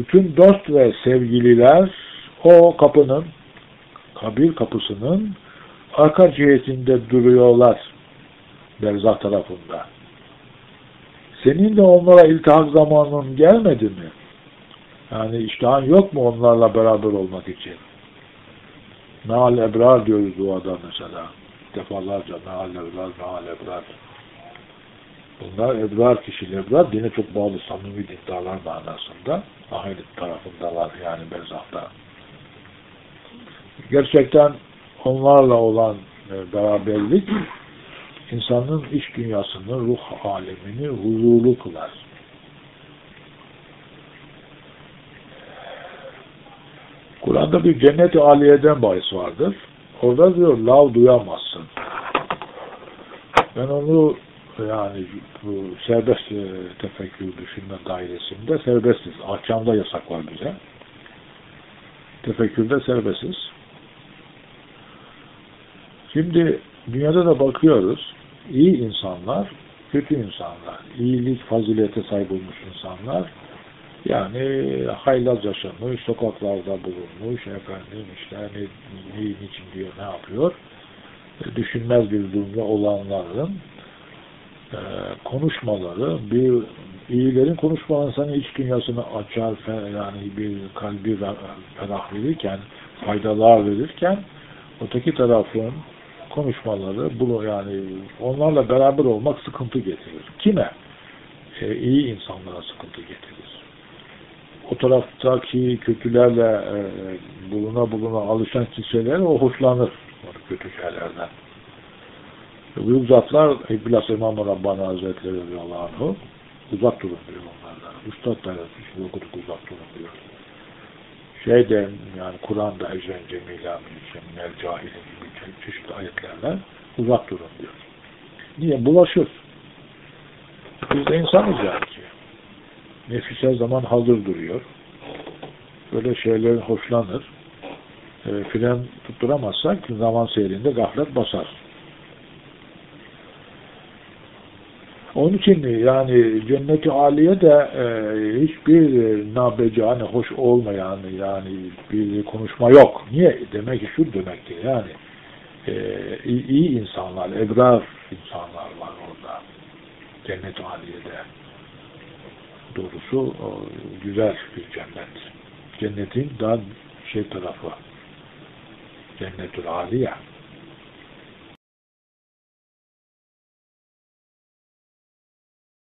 Bütün dost ve sevgililer o kapının, kabir kapısının arka cihetinde duruyorlar berzah tarafında. Senin de onlara iltihak zamanın gelmedi mi? Yani iştahın yok mu onlarla beraber olmak için? Meal ebrar diyoruz duada mesela. Defalarca meal ebrar, meal ebrar. Bunlar ebrar kişiler. Ebrar dine çok bağlı samimi dindarlar manasında. Ahiret tarafındalar yani berzahta. Gerçekten onlarla olan e, beraberlik insanın iç dünyasını, ruh alemini huzurlu kılar. Kur'an'da bir cennet-i aliyeden bahis vardır. Orada diyor lav duyamazsın. Ben onu yani bu serbest e, tefekkür düşünme dairesinde serbestiz. Akşamda yasak var bize. Tefekkürde serbestiz. Şimdi dünyada da bakıyoruz. İyi insanlar, kötü insanlar, iyilik, fazilete sahip olmuş insanlar, yani haylaz yaşamış, sokaklarda bulunmuş, efendim işte ne, neyin için diyor, ne yapıyor, e, düşünmez bir durumda olanların konuşmaları, bir iyilerin konuşmaları sana iç dünyasını açar, yani bir kalbi ferah verirken, faydalar verirken, öteki tarafın konuşmaları, bunu yani onlarla beraber olmak sıkıntı getirir. Kime? E, iyi insanlara sıkıntı getirir. O taraftaki kötülerle e, buluna buluna alışan kimseler o hoşlanır kötü şeylerden. Büyük zatlar bilhassa İmam-ı Rabbani Hazretleri radıyallahu uzak durun diyor onlardan. Üstad da yazmış, okuduk uzak durun diyor. Şeyde yani Kur'an'da Ecren Cemila Minel Cahilin gibi çeşitli ayetlerle uzak durun diyor. Niye? Bulaşır. Biz de insanız yani ki. Nefis her zaman hazır duruyor. Böyle şeylerin hoşlanır. E, fren tutturamazsak zaman seyrinde gaflet basar. Onun için yani cennet-i aliye de e, hiçbir nabecane, hoş olmayan yani bir konuşma yok. Niye? Demek ki şu demektir yani e, iyi insanlar, ebrar insanlar var orada. Cennet-i aliyede. Doğrusu o, güzel bir cennet. Cennetin daha şey tarafı. Cennet-ül aliye.